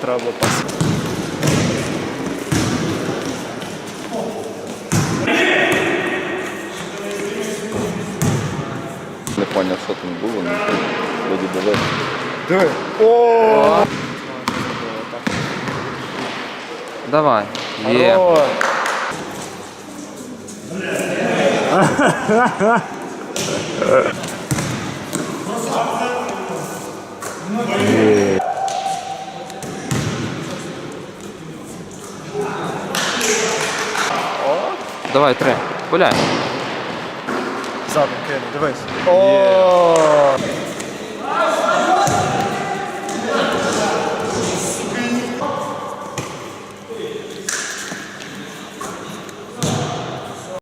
Травма пас. Не поняв, що там було, але вроді було. Диви. О! Давай. Є. Хорош. Давай, три. Гуляй. Задом кинь, дивись. О!